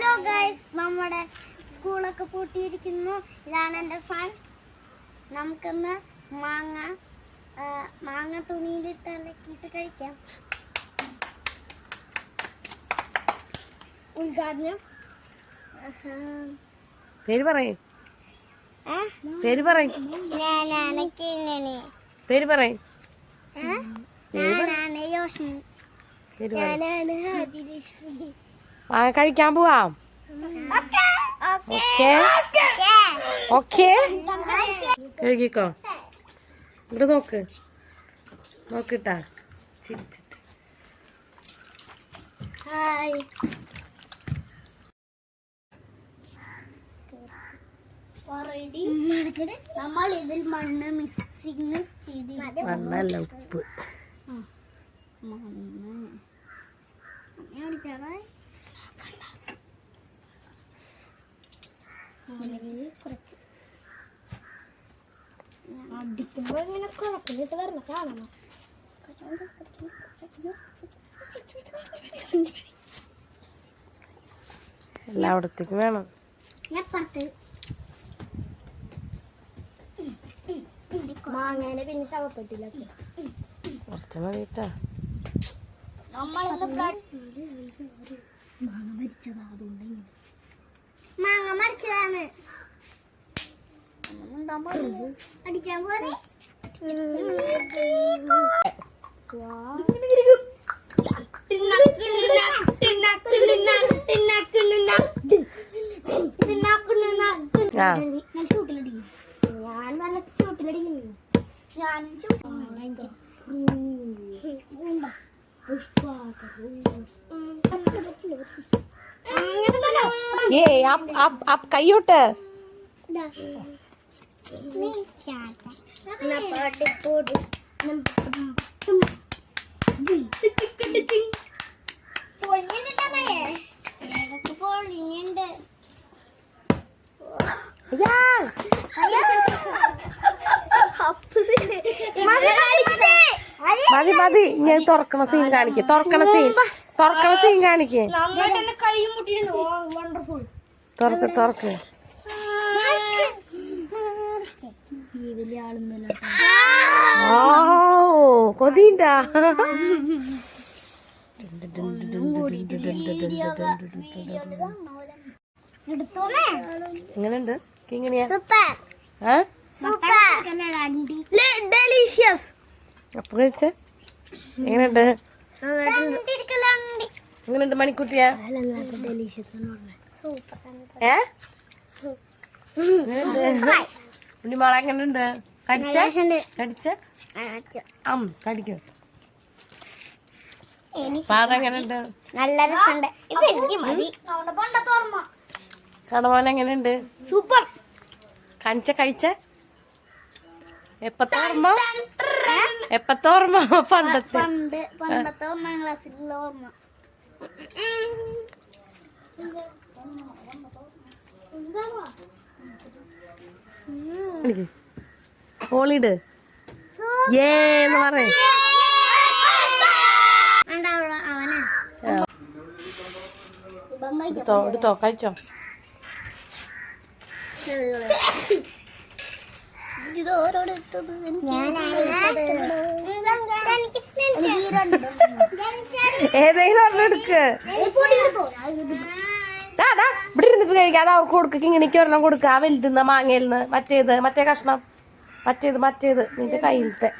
Hello guys നമ്മുടെ സ്കൂളൊക്കെ പൂട്ടിയിരിക്കുന്നു. ഇതാണ് എന്റെ ഫ്രണ്ട്സ് നമുക്കിന്ന് മാങ്ങ മാങ്ങ തുണിയിലിട്ട് അലക്കിയിട്ട് കഴിക്കാം. ഉദ്ഘാടനം. പേര് പറയും? പേര് പറയും. പേര് പറയും? ഞാനാണ് യോഷ്മി ഞാനാണ് ആദിലക്ഷ്മി. ആ കഴിക്കാൻ പോവാം ഓക്കേ ഓക്കേ കഴുകിക്കോ ഇവിടെ നോക്ക് നോക്കിട്ടാ ചിരിച്ചിട്ട് നമ്മൾ ഇതിൽ മണ്ണ് മിക്സിങ് ചെയ്ത് മണ്ണല്ല ഉപ്പ് അടിക്കുമ്പോ ഇങ്ങനെ കുഴപ്പമില്ലാത്ത വരണം കാണണം. എല്ലായിടത്തേക്ക് വേണം. ഞാൻ പുറത്ത് മാങ്ങനെ പിന്നെ ശവപ്പെട്ടില്ല കുറച്ച് മതിട്ടാ. മാങ്ങ മരിച്ചതാ അതുകൊണ്ട് മരിച്ചതാണ് അടിച്ചാൻ ആ ഞാൻ നല്ല ഷൂട്ടിലടിക്കുന്നു ഞാൻ ഏ आप आप आप കൈയോട്ട്. മതി മതി ഞാൻ തുറക്കണ സീൻ കാണിക്ക്. തുറക്കണ സീൻ തുറക്കണ സീൻ കാണിക്കേ. തുറക്ക് തുറക്ക്. കൊതിണ്ടാ എങ്ങനെയുണ്ട്? എങ്ങനെയുണ്ട്? എങ്ങനെയുണ്ട് മണിക്കുട്ടിയാ? ഏ? ഉണ്ണിമാള എങ്ങനെയുണ്ട്? കടിച്ച? കടിച്ച? അം കടിക്കും. എനിക്ക് പാറ എങ്ങനെയുണ്ട്? നല്ല രസമുണ്ട്. കടമോൻ എങ്ങനെയുണ്ട്? സൂപ്പർ. കണിച്ച കഴിച്ച? എപ്പത്തോർമ്മ എപ്പത്തോർമ്മ പണ്ടത്തെ. പണ്ട് പണ്ടത്തെ ഒന്നാം ക്ലാസ്സിലുള്ള ഓർമ്മ. ഹോളിഡ് ഏ എന്ന് പറയും അവനാ? എടുത്തോ എടുത്തോ കഴിച്ചോ. ഇത് ഓരോട് ഏതെങ്കിലും ഒരെണ്ണം എടുക്ക്. ഇവിടെ ഇരുന്നിട്ട് കഴിക്കാം. അത് അവർക്ക് കൊടുക്കുക കിങ്ങിണിക്ക് ഒരെണ്ണം കൊടുക്കുക ആ വലുതുന്ന മാങ്ങയിൽ നിന്ന് മറ്റേത് മറ്റേ കഷ്ണം. മറ്റേത് മറ്റേത്. നിന്റെ കയ്യിലത്തെ.